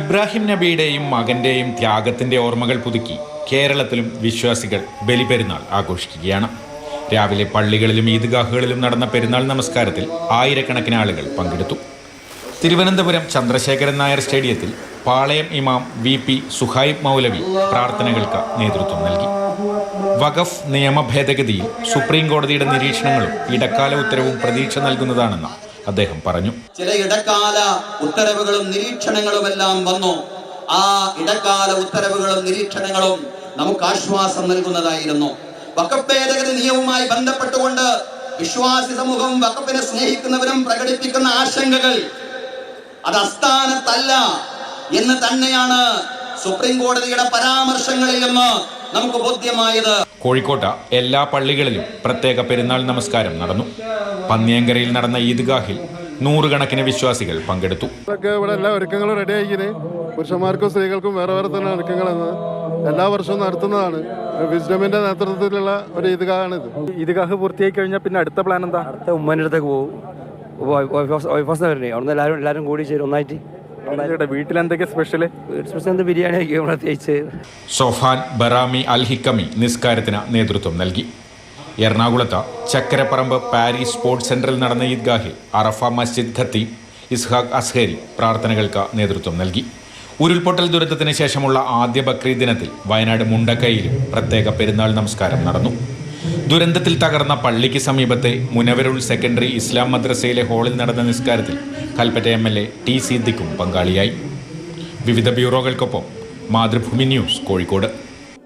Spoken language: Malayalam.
ഇബ്രാഹിം നബിയുടെയും മകന്റെയും ത്യാഗത്തിന്റെ ഓർമ്മകൾ പുതുക്കി കേരളത്തിലും വിശ്വാസികൾ ബലിപെരുന്നാൾ ആഘോഷിക്കുകയാണ്. രാവിലെ പള്ളികളിലും ഈദ്ഗാഹുകളിലും നടന്ന പെരുന്നാൾ നമസ്കാരത്തിൽ ആയിരക്കണക്കിന് ആളുകൾ പങ്കെടുത്തു. തിരുവനന്തപുരം ചന്ദ്രശേഖരൻ നായർ സ്റ്റേഡിയത്തിൽ പാളയം ഇമാം വി പി സുഹൈബ് മൗലവി പ്രാർത്ഥനകൾക്ക് നേതൃത്വം നൽകി. വഖഫ് നിയമ ഭേദഗതിയിൽ സുപ്രീം കോടതിയുടെ നിരീക്ഷണങ്ങളും ഇടക്കാല ഉത്തരവും പ്രതീക്ഷ നൽകുന്നതാണെന്ന് അദ്ദേഹം പറഞ്ഞു. ചില ഇടക്കാല ഉത്തരവുകളും നിരീക്ഷണങ്ങളും എല്ലാം വന്നു. ആ ഇടക്കാല ഉത്തരവുകളും നിരീക്ഷണങ്ങളും നമുക്ക് ആശ്വാസം നൽകുന്നതായിരുന്നു. വഖഫ് ഭേദഗതി നിയമവുമായി ബന്ധപ്പെട്ടുകൊണ്ട് വിശ്വാസി സമൂഹം വഖഫിനെ സ്നേഹിക്കുന്നവരും പ്രകടിപ്പിക്കുന്ന ആശങ്കകൾ അത് അസ്ഥാനത്തല്ല എന്ന് തന്നെയാണ് സുപ്രീം കോടതിയുടെ പരാമർശങ്ങളിൽ നിന്ന് നമുക്ക് ബോധ്യമായത് കോഴിക്കോട്ട എല്ലാ പള്ളികളിലും പ്രത്യേക പെരുന്നാൾ നമസ്കാരം നടന്നു പന്നിയങ്കരയിൽ നടന്ന ഈദ്ഗാഹിൽ നൂറുകണക്കിന് വിശ്വാസികൾ പങ്കെടുത്തു ഇവിടെ എല്ലാ ഒരുക്കങ്ങളും റെഡി ആയിരിക്കുന്നത് പുരുഷന്മാർക്കും സ്ത്രീകൾക്കും വേറെ വേറെ തന്നെ ഒരുക്കങ്ങളെന്ന് എല്ലാ വർഷവും നടത്തുന്നതാണ് വിസ്ഡമിന്റെ നേതൃത്വത്തിലുള്ള ഒരു ഈദ്ഗാഹാണിത് ഈദ്ഗാഹ് പൂർത്തിയായി കഴിഞ്ഞാൽ പിന്നെ അടുത്ത പ്ലാൻ എന്താ അടുത്ത ഉമ്മന്റെ അടുത്തേക്ക് പോകും വൈഫാസ് വരണേ അവിടുന്ന് എല്ലാവരും എല്ലാവരും കൂടി ചേരും ഒന്നായിട്ട് വീട്ടിൽ എന്തൊക്കെ സ്പെഷ്യൽ സ്പെഷ്യൽ ബിരിയാണി ആയിരിക്കും പ്രത്യേകിച്ച്. സോഫാൻ ബറാമി അൽ ഹിക്കമി നിസ്കാരത്തിന് നേതൃത്വം നൽകി. എറണാകുളത്ത് ചക്കരപ്പറമ്പ് പാരീസ് സ്പോർട്സ് സെന്ററിൽ നടന്ന ഈദ്ഗാഹിൽ അറഫ മസ്ജിദ് ഖത്തീബ് ഇസ്ഹാഖ് അസ്ഹരി പ്രാർത്ഥനകൾക്ക് നേതൃത്വം നൽകി. ഉരുൾപൊട്ടൽ ദുരന്തത്തിന് ശേഷമുള്ള ആദ്യ ബക്രീദ് ദിനത്തിൽ വയനാട് മുണ്ടക്കൈയിലും പ്രത്യേക പെരുന്നാൾ നമസ്കാരം നടന്നു. ദുരന്തത്തിൽ തകർന്ന പള്ളിക്ക് സമീപത്തെ മുനവരുൾ സെക്കൻഡറി ഇസ്ലാം മദ്രസയിലെ ഹാളിൽ നടന്ന നിസ്കാരത്തിൽ Kalpetta M L A T സിദ്ദിഖും പങ്കാളിയായി. വിവിധ ബ്യൂറോകൾക്കൊപ്പം മാതൃഭൂമി ന്യൂസ് കോഴിക്കോട്.